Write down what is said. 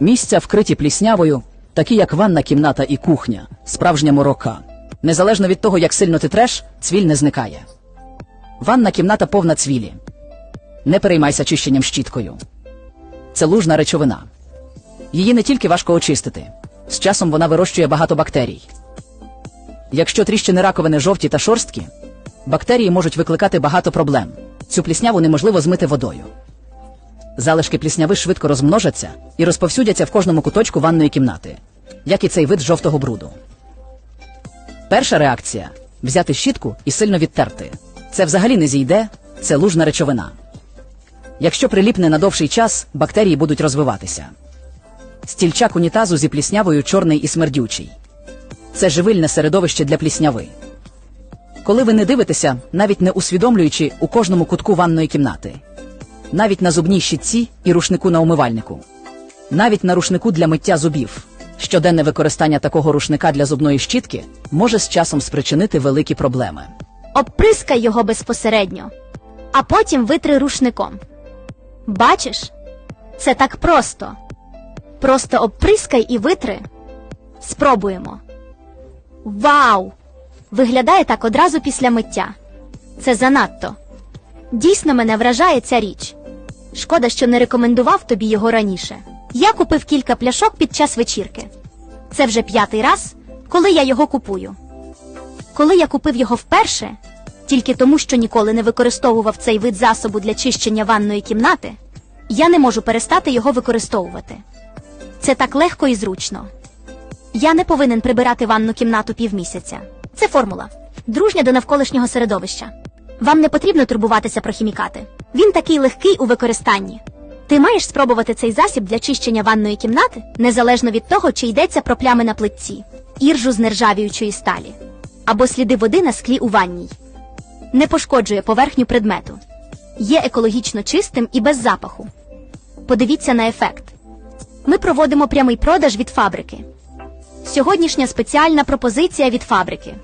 Місця вкриті пліснявою, такі як ванна кімната і кухня, справжня морока. Незалежно від того, як сильно ти треш, цвіль не зникає. Ванна кімната повна цвілі. Не переймайся чищенням щіткою. Це лужна речовина. Її не тільки важко очистити. З часом вона вирощує багато бактерій. Якщо тріщини раковини жовті та шорсткі, бактерії можуть викликати багато проблем. Цю плісняву неможливо змити водою. Залишки плісняви швидко розмножаться і розповсюдяться в кожному куточку ванної кімнати, як і цей вид жовтого бруду. Перша реакція взяти щітку і сильно відтерти. Це взагалі не зійде, це лужна речовина. Якщо приліпне на довший час, бактерії будуть розвиватися. Стільчак унітазу зі пліснявою чорний і смердючий. Це живильне середовище для плісняви. Коли ви не дивитеся, навіть не усвідомлюючи у кожному кутку ванної кімнати, навіть на зубній щітці і рушнику на умивальнику, навіть на рушнику для миття зубів. Щоденне використання такого рушника для зубної щітки може з часом спричинити великі проблеми. Обприскай його безпосередньо, а потім витри рушником. Бачиш? Це так просто. Просто обприскай і витри. Спробуємо. Вау! Виглядає так одразу після миття. Це занадто. Дійсно мене вражає ця річ. Шкода, що не рекомендував тобі його раніше. Я купив кілька пляшок під час вечірки. Це вже п'ятий раз, коли я його купую. Коли я купив його вперше, тільки тому, що ніколи не використовував цей вид засобу для чищення ванної кімнати, я не можу перестати його використовувати. Це так легко і зручно. Я не повинен прибирати ванну кімнату півмісяця. Це формула, дружня до навколишнього середовища. Вам не потрібно турбуватися про хімікати. Він такий легкий у використанні. Ти маєш спробувати цей засіб для чищення ванної кімнати, незалежно від того, чи йдеться про плями на плитці, іржу з нержавіючої сталі або сліди води на склі у ванній. Не пошкоджує поверхню предмету. Є екологічно чистим і без запаху. Подивіться на ефект. Ми проводимо прямий продаж від фабрики. Сьогоднішня спеціальна пропозиція від фабрики.